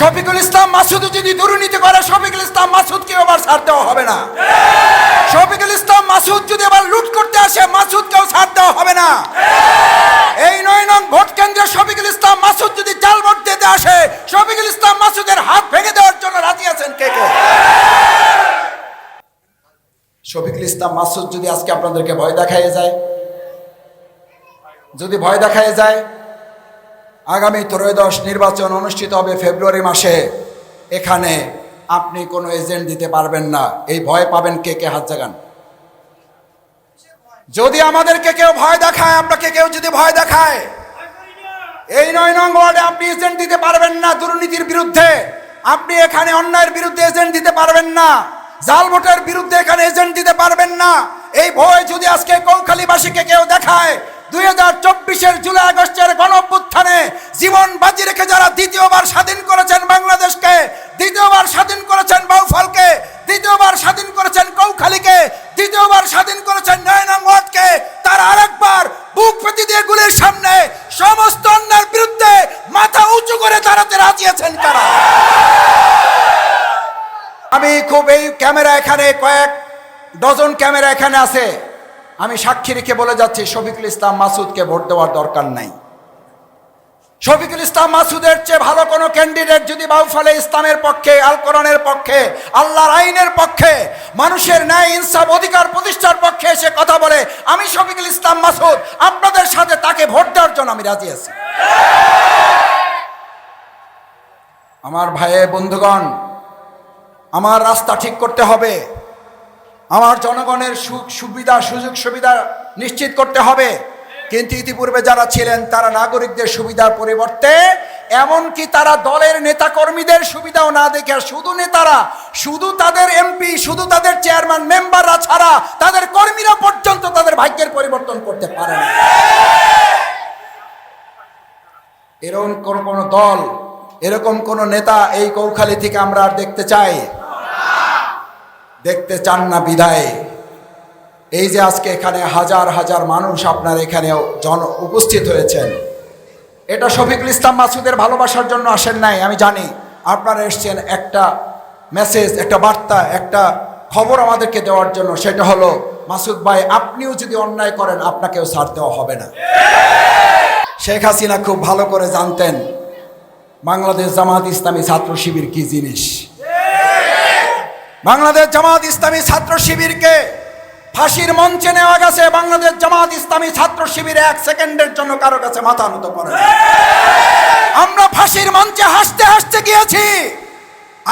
শফিকুল ইসলাম মাসুদ যদি দুর্নীতি করে, শফিকুল ইসলাম মাসুদকে আবার ছাড় দেওয়া হবে না। শফিকুল ইসলাম মাসুদ যদি আবার লুট করতে আসে, মাসুদকেও ছাড় দেওয়া হবে না। এই নয় নং ভোট কেন্দ্রে শফিকুল ইসলাম মাসুদ যদি জাল ভোট দিতে আসে, শফিকুল ইসলাম মাসুদের হাত ভেঙে দেওয়ার জন্য রাজি আছেন কে কে? শফিকুল ইসলাম মাসুদ যদি আজকে আপনাদেরকে ভয় দেখায় যায়, যদি ভয় দেখায় যায় আগামী ত্রয়োদশ নির্বাচন অনুষ্ঠিত হবে ফেব্রুয়ারি মাসে। এখানে আপনি কোনো এজেন্ট দিতে পারবেন না। এই ভয় পাবেন কে কে হাত জাগান। যদি আমাদেরকে কেউ ভয় দেখায়, আপনাকে কেউ যদি ভয় দেখায়, এই নয় নং ওয়ার্ডে আপনি এজেন্ট দিতে পারবেন না দুর্নীতির বিরুদ্ধে। আপনি এখানে অন্যায়ের বিরুদ্ধে এজেন্ট দিতে পারবেন না। জাল ভোটের বিরুদ্ধে এখানে এজেন্ট দিতে পারবেন না। এই ভয় যদি আজকে কৌখালীবাসীকে কেউ দেখায় দুই হাজার চব্বিশের জুলাই আগস্টের গণ অভ্যুত্থানে জীবন বাজি রেখে যারা দ্বিতীয়বার স্বাধীন করেছেন বাংলাদেশকে, দ্বিতীয়বার স্বাধীন করেছেন বাউফলকে, দ্বিতীয়বার স্বাধীন করেছেন কৌখালীকে, দ্বিতীয়বার স্বাধীন করেছেন নয়নং ওয়ার্ডকে তার আরেকবার বুক পেতে দিয়ে গুলির সামনে সমস্ত অন্যার বিরুদ্ধে মাথা উঁচু করে দাঁড়াতে আছেন কারা আমি খুব এই ক্যামেরা এখানে কয়েক ডজন ক্যামেরা এখানে আছে। আমি সাক্ষী রেখে বলে যাচ্ছি, শফিকুল ইসলাম মাসুদকে ভোট দেওয়ার দরকার নাই। শফিকুল ইসলাম মাসুদের চেয়ে ভালো কোনো ক্যান্ডিডেট যদি বাউফলে ইসলামের পক্ষে, আল কোরআনের পক্ষে, আল্লাহর আইনের পক্ষে, মানুষের ন্যায়, ইনসাফ, অধিকার প্রতিষ্ঠার পক্ষে এসে কথা বলে, আমি শফিকুল ইসলাম মাসুদ, আপনাদের সাথে তাকে ভোট দেওয়ার জন্য আমি রাজি আছি। আমার ভাইয়ে, বন্ধুগণ, আমার রাস্তা ঠিক করতে হবে। আমার জনগণের সুখ সুবিধা, সুযোগ সুবিধা নিশ্চিত করতে হবে। কিন্তু ইতিপূর্বে যারা ছিলেন, তারা নাগরিকদের সুবিধার পরিবর্তে, এমনকি তারা দলের নেতাকর্মীদের সুবিধাও না দেখে শুধু নেতারা, শুধু তাদের এমপি, শুধু তাদের চেয়ারম্যান, মেম্বাররা ছাড়া তাদের কর্মীরা পর্যন্ত তাদের ভাগ্যের পরিবর্তন করতে পারে না। এরকম কোন কোন দল, এরকম কোন নেতা এই কৌখালী থেকে আমরা আর দেখতে চাই। দেখতে চান না বিদায়। এই যে আজকে এখানে হাজার হাজার মানুষ আপনার এখানে জন উপস্থিত হয়েছেন। এটা শফিকুল ইসলাম মাসুদের ভালোবাসার জন্য আসেন নাই, আমি জানি। আপনারা এসছেন একটা মেসেজ একটা বার্তা, একটা খবর আমাদেরকে দেওয়ার জন্য, সেটা হলো, মাসুদ ভাই, আপনিও যদি অন্যায় করেন, আপনাকেও ছাড় দেওয়া হবে না। শেখ হাসিনা খুব ভালো করে জানতেন, বাংলাদেশ জামাত ইসলামী ছাত্র শিবির কি জিনিস? বাংলাদেশ জামাত ইসলামী ছাত্র শিবিরকে ফাঁসির মঞ্চে নেওয়া গেছে। বাংলাদেশ জামাত ইসলামী ছাত্র শিবির এক সেকেন্ডের জন্য কারও কাছে মাথা নত করে আমরা ফাঁসির মঞ্চে হাসতে হাসতে গিয়েছি।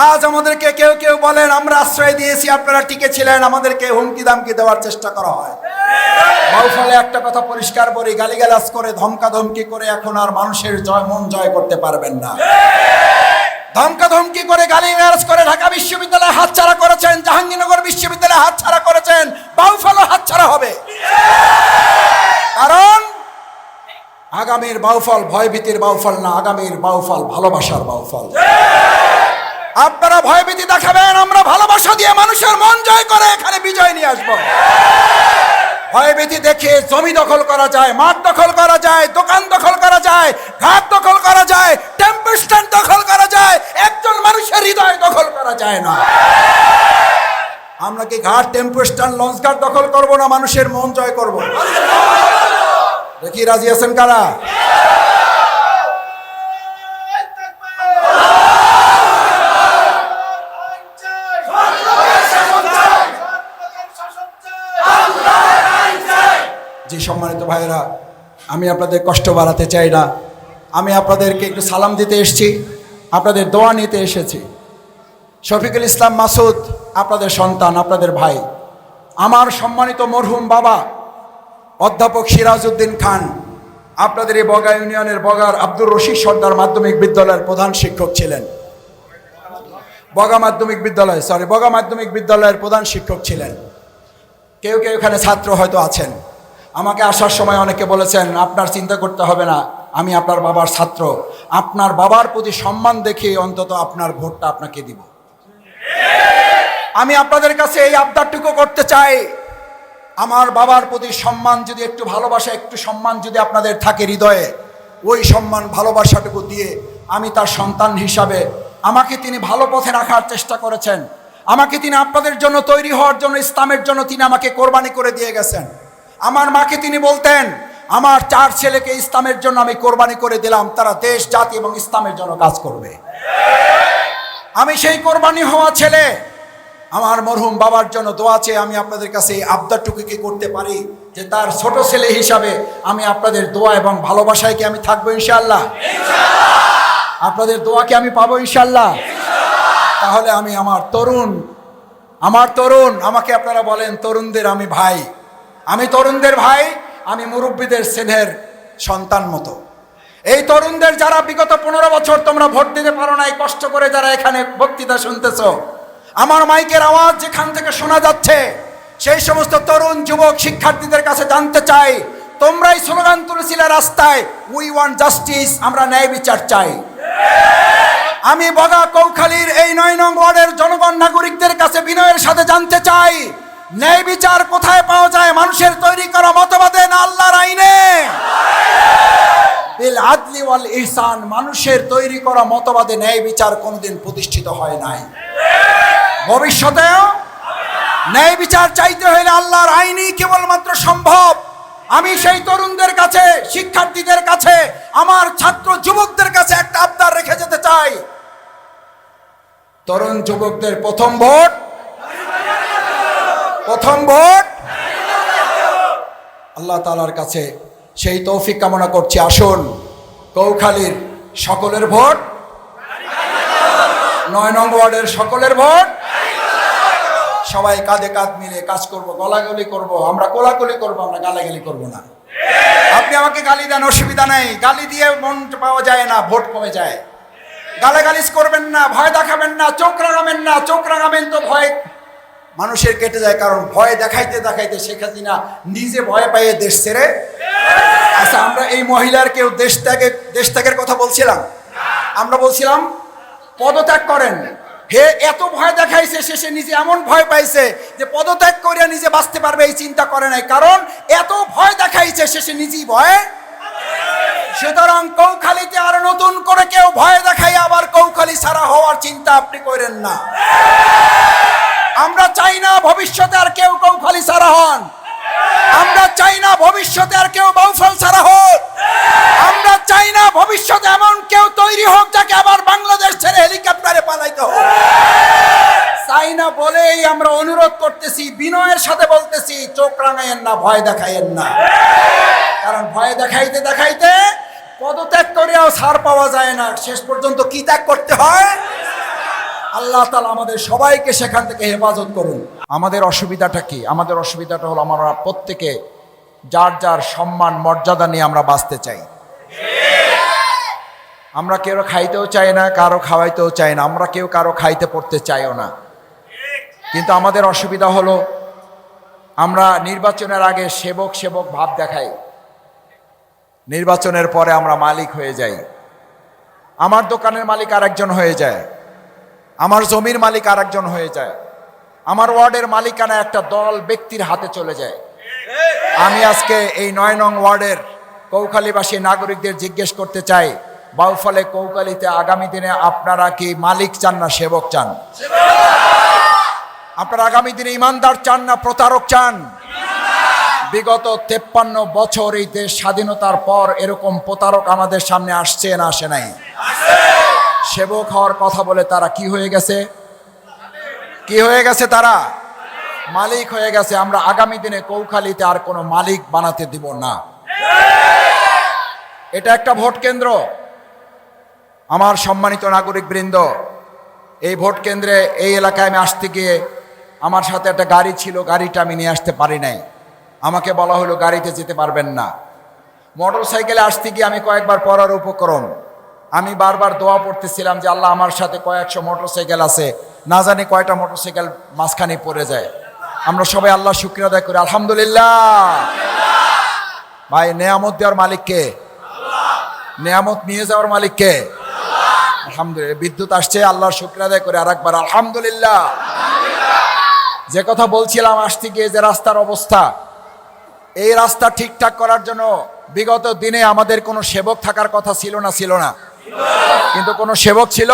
আজ আমাদেরকে কেউ কেউ বলেন, আমরা আশ্রয় দিয়েছি, আপনারা টিকে ছিলেন, আমাদেরকে হুমকি দামকি দেওয়ার চেষ্টা করা হয়। বাউফলে একটা কথা পরিষ্কার বলি গালিগালাজ করে ধমকা ধমকি করে এখন আর মানুষের জয় মন জয় করতে পারবেন না। ধমকা ধমকি করে গালিগালাজ করে ঢাকা বিশ্ববিদ্যালয়ে হাতছাড়া করেছেন, জাহাঙ্গীরনগর বিশ্ববিদ্যালয়ে হাতছাড়া করেছেন বাউফলও হাতছাড়া হবে। কারণ আগামীর বাউফল ভয়ভীতির বাউফল না, আগামীর বাউফল ভালোবাসার বাউফল। আপনারা ভয়ভীতি দেখাবেন, আমরা ভালোবাসা দিয়ে মানুষের মন জয় করে এখানে বিজয় নিয়ে আসব। ভয়ভীতি দেখে জমি দখল করা যায়, মাঠ দখল করা যায়, দোকান দখল করা যায়, ঘাট দখল করা যায় টেম্পো স্ট্যান্ড দখল করা যায়, একজন মানুষের হৃদয় দখল করা যায় না। আমরা কি ঘাট টেম্পো স্ট্যান্ড লঞ্চ ঘাট দখল করব না মানুষের মন জয় করব? দেখি রাজি আছেন কারা? সম্মানিত ভাইয়েরা, আমি আপনাদের কষ্ট বাড়াতে চাই না। আমি আপনাদেরকে একটু সালাম দিতে এসেছি, আপনাদের দোয়া নিতে এসেছি। শফিকুল ইসলাম মাসুদ, আপনাদের সন্তান, আপনাদের ভাই। আমার সম্মানিত মরহুম বাবা, অধ্যাপক সিরাজউদ্দিন খান, আপনাদের এই বগা ইউনিয়নের বগার আব্দুর রশিদ সর্দার মাধ্যমিক বিদ্যালয়ের প্রধান শিক্ষক ছিলেন। বগা মাধ্যমিক বিদ্যালয় সরি বগা মাধ্যমিক বিদ্যালয়ের প্রধান শিক্ষক ছিলেন। কেউ কেউ এখানে ছাত্র হয়তো আছেন। আমাকে আসার সময় অনেকে বলেছেন, আপনার চিন্তা করতে হবে না, আমি আপনার বাবার ছাত্র। আপনার বাবার প্রতি সম্মান দেখে অন্তত আপনার ভোটটা আপনাকে দিব। আমি আপনাদের কাছে এই আবদারটুকু করতে চাই, আমার বাবার প্রতি সম্মান যদি একটু ভালোবাসা, একটু সম্মান যদি আপনাদের থাকে হৃদয়ে, ওই সম্মান, ভালোবাসাটুকু দিয়ে আমি তার সন্তান হিসাবে আমাকে তিনি ভালো পথে রাখার চেষ্টা করেছেন। আমাকে তিনি আপনাদের জন্য তৈরি হওয়ার জন্য, ইসলামের জন্য তিনি আমাকে কোরবানি করে দিয়ে গেছেন। আমার মাকে তিনি বলতেন আমার চার ছেলেকে ইসলামের জন্য আমি কোরবানি করে দিলাম তারা দেশ জাতি এবং ইসলামের জন্য কাজ করবে। আমি সেই কোরবানি হওয়া ছেলে আমার মরহুম বাবার জন্য দোয়া চেয়ে আমি আপনাদের কাছে এই আবদারটুকু কি করতে পারি যে তার ছোট ছেলে হিসাবে আমি আপনাদের দোয়া এবং ভালোবাসায় কি আমি থাকব ইনশাল্লাহ আপনাদের দোয়া কি আমি পাবো ইনশাল্লাহ তাহলে আমি আমার তরুণ আমার তরুণ আমাকে আপনারা বলেন তরুণদের আমি ভাই। আমি তরুণদের ভাই, আমি মুরব্বীদের স্নেহের সন্তান মতো। এই তরুণদের যারা বিগত পনেরো বছর তোমরা ভোট দিতে পারো নাই, কষ্ট করে যারা এখানে বক্তৃতা শুনতেছ, আমার মাইকের আওয়াজ যেখান থেকে শোনা যাচ্ছে, সেই সমস্ত তরুণ যুবক শিক্ষার্থীদের কাছে জানতে চাই, তোমরাই স্লোগান তুলেছিলে রাস্তায় উই ওয়ান্ট জাস্টিস আমরা ন্যায় বিচার চাই। আমি বগা কৌখালীর এই নয় নং ওয়ার্ডের জনগণ নাগরিকদের কাছে বিনয়ের সাথে জানতে চাই ন্যায় বিচার কোথায় পাওয়া যায়? মানুষের তৈরি করা মতবাদে না আল্লাহর আইনে? বিল আদলি ইহসান, মানুষের তৈরি করা মতবাদে ন্যায় বিচার কোনোদিন প্রতিষ্ঠিত হয় নাই। ভবিষ্যতেও ন্যায় বিচার চাইতে হলে আল্লাহর আইনই কেবলমাত্র সম্ভব। আমি সেই তরুণদের কাছে, শিক্ষার্থীদের কাছে, আমার ছাত্র যুবকদের কাছে একটা আবদার রেখে যেতে চাই। তরুণ যুবকদের প্রথম ভোট প্রথম ভোট। আল্লাহ তালার কাছে সেই তৌফিক কামনা করছি। আসুন, কৌখালীর সকলের ভোট। নয় নং ওয়ার্ডের সকলের ভোট। সবাই কাঁধে কাঁধ মিলে কাজ করব, গলাগলি করব, আমরা কোলাকুলি করব, আমরা গালাগালি করব না। আপনি আমাকে গালি দেন, অসুবিধা নেই। গালি দিয়ে মন পাওয়া যায় না, ভোট কমে যায়। গালাগালিজ করবেন না, ভয় দেখাবেন না, চোখ রাঙাবেন না, চোখ রাঙাবেন তো ভয় মানুষের কেটে যায়, কারণ ভয় দেখাইতে দেখাইতে শেখ হাসিনা নিজে ভয় পাইয়ে দেশ ছেড়ে আচ্ছা আমরা এই মহিলার কেউ দেশ ত্যাগে দেশ ত্যাগের কথা বলছিলাম? আমরা বলছিলাম, পদত্যাগ করেন। হে, এত ভয় দেখাইছে শেষে নিজে এমন ভয় পাইছে যে পদত্যাগ করিয়া নিজে বাঁচতে পারবে এই চিন্তা করে নাই। কারণ এত ভয় দেখাইছে শেষে নিজেই ভয়। সুতরাং কৌখালিতে আর নতুন করে কেউ ভয় দেখাই আবার কৌখালি ছাড়া হওয়ার চিন্তা আপনি করেন না। চাই না ভবিষ্যতে আর কেউ কৌখালি সারা হন। আমরা চাই না ভবিষ্যতে আর কেউ বৌফল সারা হোক। আমরা চাই না ভবিষ্যতে এমন কেউ তৈরি হোক যাকে আবার বাংলাদেশ ছেড়ে হেলিকপ্টারে পালাইতে হোক চাই না বলেই আমরা অনুরোধ করতেছি, বিনয়ের সাথে বলতেছি, চোখ রাঙাইয়েন না, ভয় দেখাইয়েন না। কারণ ভয় দেখাইতে দেখাইতে পদত্যাগ করেও ছাড় পাওয়া যায় না। শেষ পর্যন্ত কি ত্যাগ করতে হয়? আল্লাহ তালা আমাদের সবাইকে সেখান থেকে হেফাজত করুন। আমাদের অসুবিধাটা কি? আমাদের অসুবিধাটা হলো আমরা প্রত্যেকে যার যার সম্মান, মর্যাদা নিয়ে আমরা বাঁচতে চাই। আমরা কেউ খাইতেও চাই না, কারও খাওয়াইতেও চাই না। আমরা কেউ কারও খাইতে পড়তে চাইও না। কিন্তু আমাদের অসুবিধা হলো আমরা নির্বাচনের আগে সেবক সেবক ভাব দেখাই। নির্বাচনের পরে আমরা মালিক হয়ে যাই। আমার দোকানের মালিক আরেকজন হয়ে যায়। আমার জমির মালিক আরেকজন হয়ে যায়। আমার ওয়ার্ডের মালিকানা একটা দল ব্যক্তির হাতে চলে যায়। আমি আজকে এই নয় নং ওয়ার্ডের কৌখালীবাসী নাগরিকদের জিজ্ঞেস করতে চাই, বাউফলে কৌকালিতে আগামী দিনে আপনারা কি মালিক চান না সেবক চান? আপনারা আগামী দিনে ইমানদার চান না প্রতারক চান? বিগত তেপ্পান্ন বছর এই দেশ স্বাধীনতার পর এরকম প্রতারক আমাদের সামনে আসছে না আসে নাই? সেবক হওয়ার কথা বলে তারা কি হয়ে গেছে? কি হয়ে গেছে তারা? মালিক হয়ে গেছে। আমরা আগামী দিনে কৌখালীতে আর কোনো মালিক বানাতে দিব না। এটা একটা ভোট কেন্দ্র। আমার সম্মানিত নাগরিক বৃন্দ এই ভোট কেন্দ্রে এই এলাকায় আমি আসতে গিয়ে আমার সাথে একটা গাড়ি ছিল, গাড়িটা আমি নিয়ে আসতে পারি নাই। আমাকে বলা হলো গাড়িতে যেতে পারবেন না। মোটর সাইকেলে আসতে গিয়ে আমি কয়েকবার পড়ার উপক্রম আমি বারবার দোয়া পড়তেছিলাম যে আল্লাহ আমার সাথে কয়েকশো মোটর সাইকেল আছে। না জানি কয়টা মোটর সাইকেল মাঝখানে পড়ে যায়। আমরা সবাই আল্লাহ শুক্রিয়া আদায় করি। আলহামদুলিল্লাহ। ভাই, নেয়ামত দেওয়ার মালিককে নেয়ামত নিয়ে যাওয়ার মালিককে আলহামদুলিল্লাহ। বিদ্যুৎ আসছে, আল্লাহর শুক্রিয়া আদায় করে আর একবার আলহামদুলিল্লাহ। যে কথা বলছিলাম আসতে গিয়ে যে রাস্তার অবস্থা, এই রাস্তা ঠিকঠাক করার জন্য বিগত দিনে আমাদের কোনো সেবক থাকার কথা ছিল না ছিল না। কিন্তু কোনো সেবক ছিল?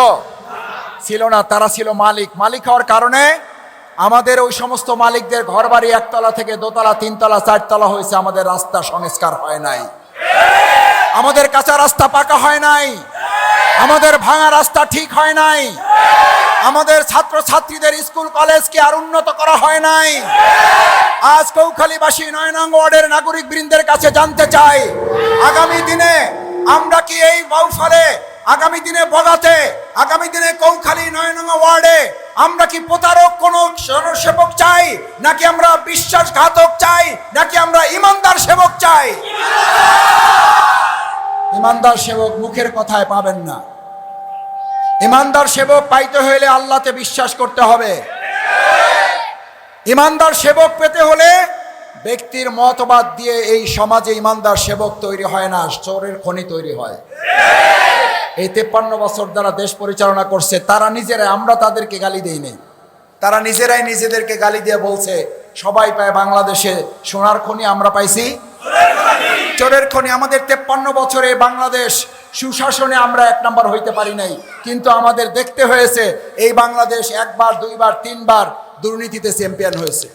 ছিল না, তারা ছিল মালিক। মালিক হওয়ার কারণে আমাদের ওই সমস্ত মালিকদের ঘরবাড়ি একতলা থেকে দোতলা, তিনতলা, চারতলা হয়েছে। আমাদের রাস্তা সংস্কার হয় নাই। আমাদের কাঁচা রাস্তা পাকা হয় নাই। আমাদের ভাঙা রাস্তা ঠিক হয় নাই। আমাদের ছাত্র ছাত্রীদের স্কুল, কলেজকে আর উন্নত করা হয় নাই। আজ কৌখালীবাসী নয় নং ওয়ার্ডের নাগরিক বৃন্দের কাছে জানতে চাই, আগামী দিনে আমরা কি এই বাউফলে আগামী দিনে বগাতে আগামী দিনে কৌখালী নয় ওয়ার্ডে আমরা কি প্রতারক কোন জনসেবক চাই, নাকি আমরা বিশ্বাসঘাতক চাই, নাকি আমরা ইমানদার সেবক চাই? ইমানদার সেবক মুখের কথায় পাবেন না। ইমানদার সেবক পাইতে হলে আল্লাহতে বিশ্বাস করতে হবে। ইমানদার সেবক পেতে হলে ব্যক্তির মতবাদ দিয়ে এই সমাজে ইমানদার সেবক তৈরি হয় না, চোরের খনি তৈরি হয়। এই তেপ্পান্ন বছর দ্বারা দেশ পরিচালনা করছে, তারা নিজেরাই, আমরা তাদেরকে গালি দেই নেই। তারা নিজেরাই নিজেদেরকে গালি দিয়ে বলছে, সবাই পায় বাংলাদেশে, সোনার খনি আমরা পাইছি। চোরের খনি, আমাদের তেপ্পান্ন বছরে বাংলাদেশ সুশাসনে আমরা এক নাম্বার হইতে পারি নাই। কিন্তু আমাদের দেখতে হয়েছে, এই বাংলাদেশ একবার, দুইবার, তিনবার দুর্নীতিতে চ্যাম্পিয়ন হয়েছে।